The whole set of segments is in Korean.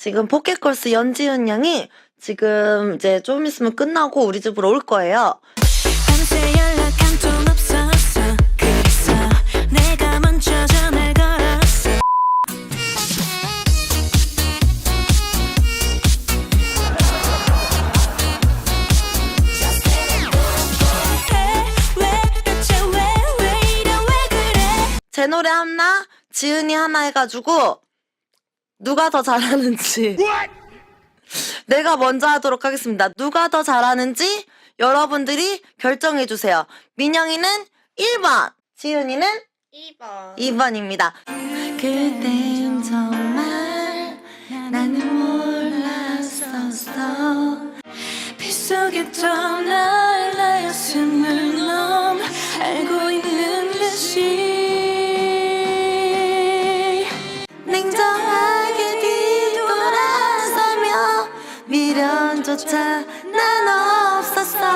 지금 포켓걸스 연지은 양이 지금 이제 좀 있으면 끝나고 우리 집으로 올 거예요. 제 노래 하나, 지은이 하나 해가지고 누가 더 잘하는지 내가 먼저 하도록 하겠습니다. 누가 더 잘하는지 여러분들이 결정해 주세요. 민영이는 1번, 지은이는 2번. 2번입니다. 그땐 정말 나는 몰랐었어. 빗속에 떠날 나 미련조차 난 없었어.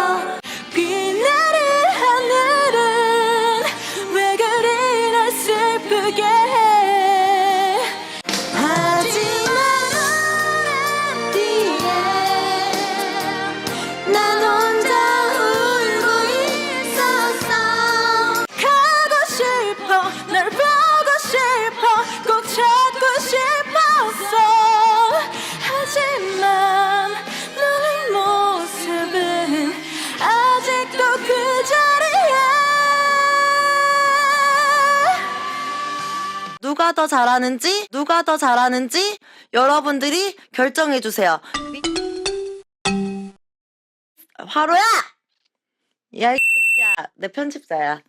누가 더 잘하는지 누가 더 잘하는지 여러분들이 결정해 주세요. 화로야, 야 이 새끼야, 내 편집자야.